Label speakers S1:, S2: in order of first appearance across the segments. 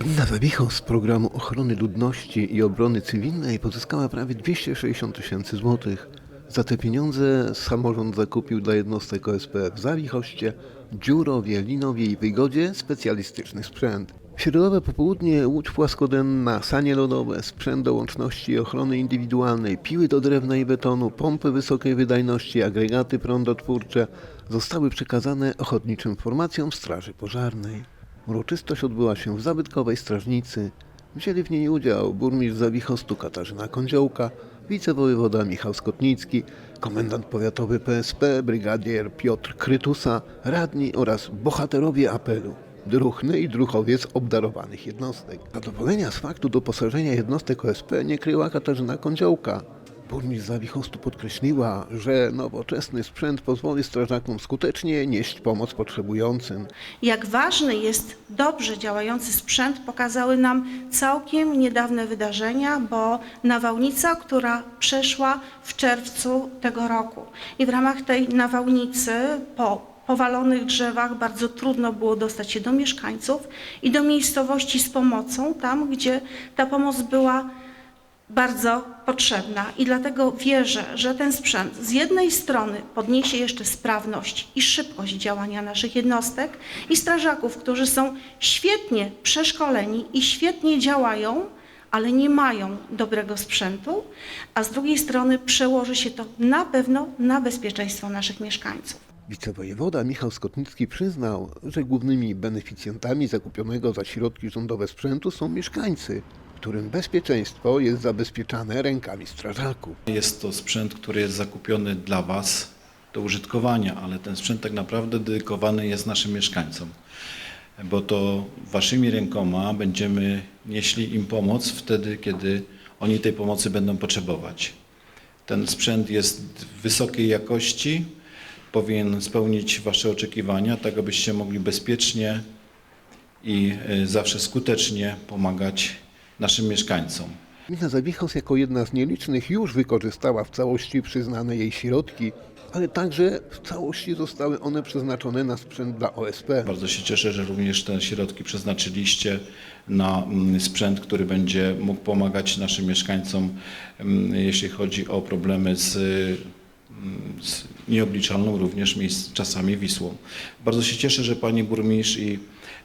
S1: Gmina Zawichow z programu ochrony ludności i obrony cywilnej pozyskała prawie 260 tysięcy złotych. Za te pieniądze samorząd zakupił dla jednostek OSP w Zawichoście, Dziurowie, Linowie i Wygodzie specjalistyczny sprzęt. W środowe popołudnie łódź płaskodenna, sanie lodowe, sprzęt do łączności i ochrony indywidualnej, piły do drewna i betonu, pompy wysokiej wydajności, agregaty prądotwórcze zostały przekazane ochotniczym formacjom Straży Pożarnej. Uroczystość odbyła się w zabytkowej strażnicy. Wzięli w niej udział burmistrz Zawichostu Katarzyna Kądziołka, wicewojewoda Michał Skotnicki, komendant powiatowy PSP, brygadier Piotr Krytusa, radni oraz bohaterowie apelu. Druchny i druchowiec obdarowanych jednostek. Zadowolenia z faktu doposażenia jednostek OSP nie kryła Katarzyna Kądziołka. Burmistrz Zawichostu podkreśliła, że nowoczesny sprzęt pozwoli strażakom skutecznie nieść pomoc potrzebującym.
S2: Jak ważny jest dobrze działający sprzęt, pokazały nam całkiem niedawne wydarzenia, bo nawałnica, która przeszła w czerwcu tego roku. I w ramach tej nawałnicy po powalonych drzewach bardzo trudno było dostać się do mieszkańców i do miejscowości z pomocą, tam gdzie ta pomoc była bardzo potrzebna i dlatego wierzę, że ten sprzęt z jednej strony podniesie jeszcze sprawność i szybkość działania naszych jednostek i strażaków, którzy są świetnie przeszkoleni i świetnie działają, ale nie mają dobrego sprzętu, a z drugiej strony przełoży się to na pewno na bezpieczeństwo naszych mieszkańców.
S1: Wicewojewoda Michał Skotnicki przyznał, że głównymi beneficjentami zakupionego za środki rządowe sprzętu są mieszkańcy, którym bezpieczeństwo jest zabezpieczane rękami strażaków.
S3: Jest to sprzęt, który jest zakupiony dla Was do użytkowania, ale ten sprzęt tak naprawdę dedykowany jest naszym mieszkańcom, bo to Waszymi rękoma będziemy nieśli im pomoc wtedy, kiedy oni tej pomocy będą potrzebować. Ten sprzęt jest wysokiej jakości, powinien spełnić Wasze oczekiwania, tak abyście mogli bezpiecznie i y, zawsze skutecznie pomagać naszym mieszkańcom.
S1: Gmina Zawichos jako jedna z nielicznych już wykorzystała w całości przyznane jej środki, ale także w całości zostały one przeznaczone na sprzęt dla OSP.
S3: Bardzo się cieszę, że również te środki przeznaczyliście na mm, sprzęt, który będzie mógł pomagać naszym mieszkańcom, mm, jeśli chodzi o problemy z, mm, z nieobliczalną również czasami Wisłą. Bardzo się cieszę, że Pani Burmistrz i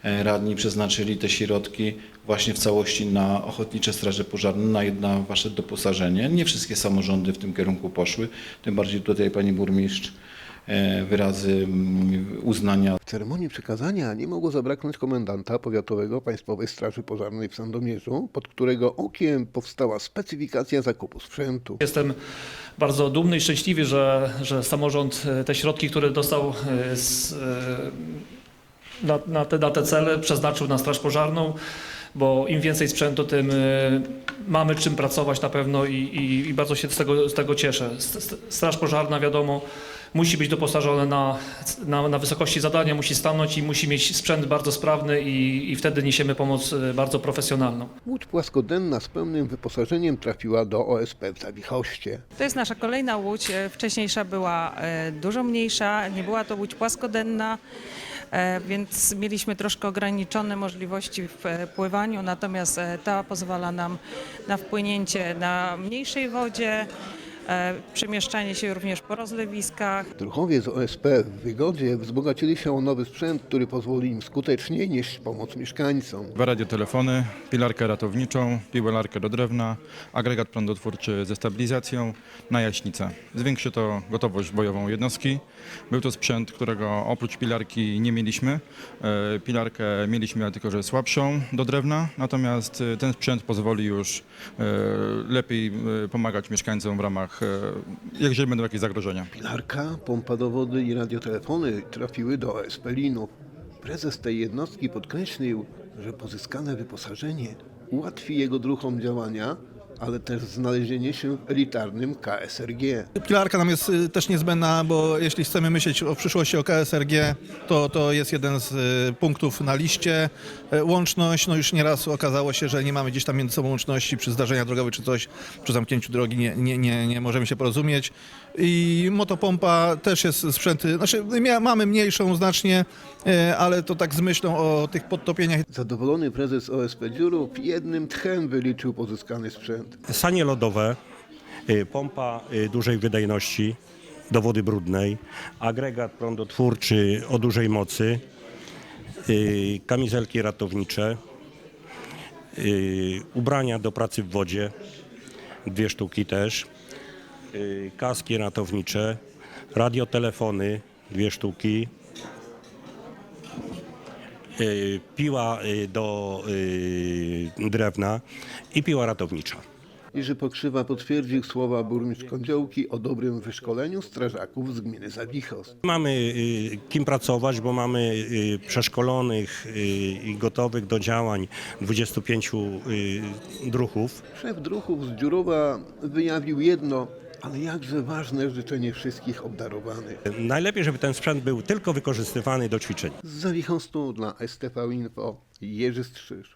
S3: e, radni przeznaczyli te środki właśnie w całości na Ochotnicze Straże Pożarne, na jedno Wasze doposażenie. Nie wszystkie samorządy w tym kierunku poszły, tym bardziej tutaj Pani Burmistrz wyrazy mm, uznania
S1: W ceremonii przekazania nie mogło zabraknąć komendanta powiatowego Państwowej Straży Pożarnej w Sandomierzu, pod którego okiem powstała specyfikacja zakupu sprzętu.
S4: Jestem bardzo dumny i szczęśliwy, że, że samorząd e, te środki, które dostał e, z, e, na, na, te, na te cele, przeznaczył na Straż Pożarną, bo im więcej sprzętu, tym e, mamy czym pracować na pewno i, i, i bardzo się z tego, z tego cieszę. Straż Pożarna, wiadomo, musi być doposażona na, na, na wysokości zadania, musi stanąć i musi mieć sprzęt bardzo sprawny i, i wtedy niesiemy pomoc e, bardzo profesjonalną.
S1: Łódź płaskodenna z pełnym wyposażeniem trafiła do OSP w Zawichoście.
S5: To jest nasza kolejna łódź. E, Wcześniejsza była e, dużo mniejsza, nie była to łódź płaskodenna, więc mieliśmy troszkę ograniczone możliwości w pływaniu, natomiast ta pozwala nam na wpłynięcie na mniejszej wodzie, przemieszczanie się również po rozlewiskach.
S1: Druchowie z OSP w Wygodzie wzbogacili się o nowy sprzęt, który pozwoli im skuteczniej nieść pomoc mieszkańcom.
S6: Dwa radiotelefony, pilarkę ratowniczą, piłelarkę do drewna, agregat prądotwórczy ze stabilizacją, najaśnicę. Zwiększy to gotowość bojową jednostki. Był to sprzęt, którego oprócz pilarki nie mieliśmy. E, Pilarkę mieliśmy, ale tylko że słabszą do drewna, natomiast e, ten sprzęt pozwoli już e, lepiej e, pomagać mieszkańcom w ramach, e, jeżeli będą jakieś zagrożenia.
S1: Pilarka, pompa do wody i radiotelefony trafiły do OSP Linów. Prezes tej jednostki podkreślił, że pozyskane wyposażenie ułatwi jego druhom działania, ale też znalezienie się w elitarnym KSRG.
S7: Pilarka nam jest y, też niezbędna, bo jeśli chcemy myśleć o przyszłości o KSRG, to, to jest jeden z y, punktów na liście. E, Łączność, no już nieraz okazało się, że nie mamy gdzieś tam między sobą łączności przy zdarzeniach drogowych czy coś, przy zamknięciu drogi nie, nie, nie, nie możemy się porozumieć. I motopompa też jest sprzęty, znaczy mia- mamy mniejszą znacznie, e, ale to tak z myślą o tych podtopieniach
S1: Zadowolony prezes OSP Dziurów jednym tchem wyliczył pozyskany sprzęt.
S8: Sanie lodowe, y, pompa y, dużej wydajności do wody brudnej, agregat prądotwórczy o dużej mocy, y, kamizelki ratownicze, ubrania do pracy w wodzie, dwie sztuki też, kaski ratownicze, radiotelefony, dwie sztuki, piła do drewna i piła ratownicza.
S1: Jerzy Pokrzywa potwierdził słowa burmistrz Kądziołki o dobrym wyszkoleniu strażaków z gminy Zawichos.
S8: Mamy y, kim pracować, bo mamy y, przeszkolonych y, i gotowych do działań 25 y, druhów.
S1: Szef druhów z Dziurowa wyjawił jedno, ale jakże ważne życzenie wszystkich obdarowanych.
S8: Najlepiej, żeby ten sprzęt był tylko wykorzystywany do ćwiczeń.
S1: Z Zawichostu dla STV Info Jerzy Strzyż.